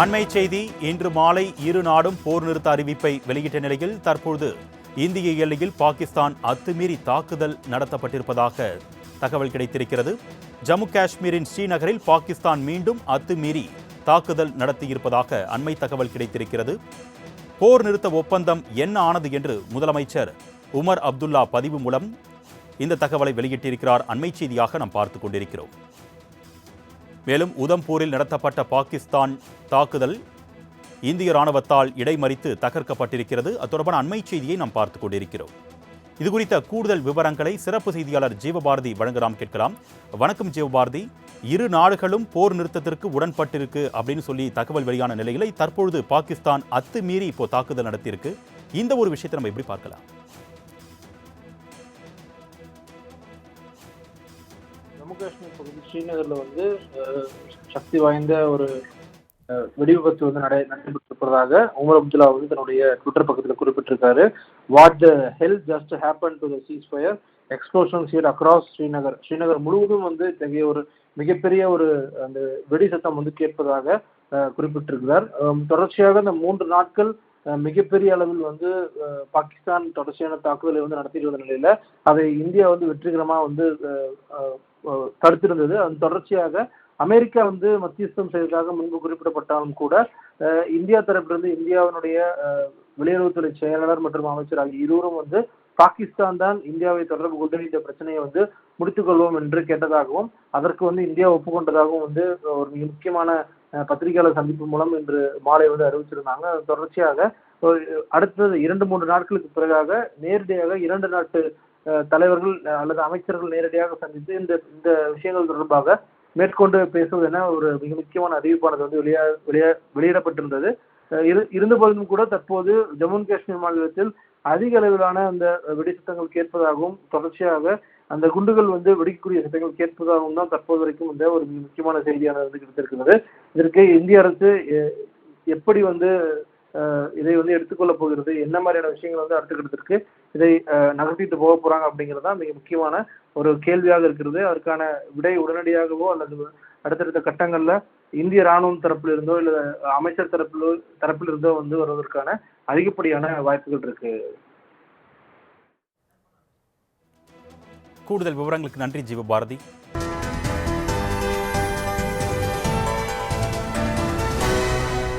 அண்மை செய்தி இன்று மாலை இரு நாடும் போர் நிறுத்த அறிவிப்பை வெளியிட்ட நிலையில் தற்போது இந்திய எல்லையில் பாகிஸ்தான் அத்துமீறி தாக்குதல் நடத்தப்பட்டிருப்பதாக தகவல் கிடைத்திருக்கிறது. ஜம்மு காஷ்மீரின் ஸ்ரீநகரில் பாகிஸ்தான் மீண்டும் அத்துமீறி தாக்குதல் நடத்தியிருப்பதாக அண்மை தகவல் கிடைத்திருக்கிறது. போர் நிறுத்த ஒப்பந்தம் என்ன ஆனது என்று முதலமைச்சர் உமர் அப்துல்லா பதிவு மூலம் இந்த தகவலை வெளியிட்டிருக்கிறார். அண்மை செய்தியாக நாம் பார்த்து கொண்டிருக்கிறோம். மேலும் உதம்பூரில் நடத்தப்பட்ட பாகிஸ்தான் தாக்குதல் இந்திய ராணுவத்தால் இடைமறித்து தகர்க்கப்பட்டிருக்கிறது. அது தொடர்பான அண்மை செய்தியை நாம் பார்த்து கொண்டிருக்கிறோம். இது குறித்த கூடுதல் விவரங்களை சிறப்பு செய்தியாளர் ஜீவபாரதி வழங்க நாம் கேட்கலாம். வணக்கம் ஜீவபாரதி. இரு நாடுகளும் போர் நிறுத்தத்திற்கு உடன்பட்டிருக்கு அப்படின்னு சொல்லி தகவல் வெளியான நிலையில தற்பொழுது பாகிஸ்தான் அத்துமீறி இப்போ தாக்குதல் நடத்தியிருக்கு. இந்த ஒரு விஷயத்தை நம்ம எப்படி பார்க்கலாம்? ஜம்மு காஷ்மீர் பகுதி ஸ்ரீநகரில் வந்து சக்தி வாய்ந்த ஒரு வெடிவிபத்து வந்து நடை நடைபெற்றிருப்பதாக உமர் அப்துல்லா வந்து தன்னுடைய ட்விட்டர் பக்கத்தில் குறிப்பிட்டிருக்காரு. What the hell just happen to the ceasefire explosions here across Srinagar Srinagar முழுவதும் வந்து இத்தகைய ஒரு மிகப்பெரிய ஒரு அந்த வெடி சத்தம் வந்து கேட்பதாக குறிப்பிட்டிருக்கிறார். தொடர்ச்சியாக இந்த மூன்று நாட்கள் மிகப்பெரிய அளவில் வந்து பாகிஸ்தான் தொடர்ச்சியான தாக்குதலை வந்து நடத்திட்டு வந்த நிலையில அதை இந்தியா வந்து வெற்றிகரமா வந்து தடுத்திருந்தது. அதன் தொடர்ச்சியாக அமெரிக்கா வந்து மத்தியஸ்தம் செய்ததாக முன்பு குறிப்பிடப்பட்டாலும் கூட இந்தியா தரப்பிலிருந்து இந்தியாவினுடைய வெளியுறவுத்துறை செயலாளர் மற்றும் அமைச்சர் ஆகிய இருவரும் வந்து பாகிஸ்தான் தான் இந்தியாவை தொடர்பு கொண்டு இந்த பிரச்சனையை வந்து முடித்துக் கொள்வோம் என்று கேட்டதாகவும் அதற்கு வந்து இந்தியா ஒப்புக்கொண்டதாகவும் வந்து ஒரு மிக முக்கியமான பத்திரிகையாளர் சந்திப்பு மூலம் இன்று மாலை வந்து அறிவிச்சிருந்தாங்க. அது தொடர்ச்சியாக ஒரு அடுத்தது இரண்டு மூன்று நாட்களுக்கு பிறகாக நேரடியாக இரண்டு நாட்டு தலைவர்கள் அல்லது அமைச்சர்கள் நேரடியாக சந்தித்து இந்த இந்த விஷயங்கள் தொடர்பாக மேற்கொண்டு பேசுவது என ஒரு மிக முக்கியமான அறிவிப்பானது வந்து வெளியா வெளியா வெளியிடப்பட்டிருந்தது. இரு இருந்த போதிலும் கூட தற்போது ஜம்மு காஷ்மீர் மாநிலத்தில் அதிக அளவிலான அந்த வெடி சத்தங்கள் கேட்பதாகவும் தொடர்ச்சியாக அந்த குண்டுகள் வந்து வெடிக்கக்கூடிய சட்டங்கள் கேட்பதாகவும் தான் தற்போது வரைக்கும் இந்த ஒரு முக்கியமான செய்தியானது வந்து கிடைத்திருக்கிறது. இதற்கு இந்திய அரசு எ- எப்படி வந்து இதை வந்து எடுத்துக்கொள்ள போகிறது. என்ன மாதிரியான விஷயங்கள் வந்து அடுத்த கட்டத்திற்கு இதை நகர்த்திட்டு போக போறாங்க அப்படிங்கிறது தான் மிக முக்கியமான ஒரு கேள்வியாக இருக்கிறது. அதற்கான விடை உடனடியாகவோ அல்லது அடுத்தடுத்த கட்டங்களில் இந்திய ராணுவம் தரப்பில் இருந்தோ இல்லை அமைச்சர் தரப்பிலோ தரப்பில் இருந்தோ வந்து வருவதற்கான அதிகப்படியான வாய்ப்புகள் இருக்கு. கூடுதல் விவரங்களுக்கு நன்றி ஜீவபாரதி.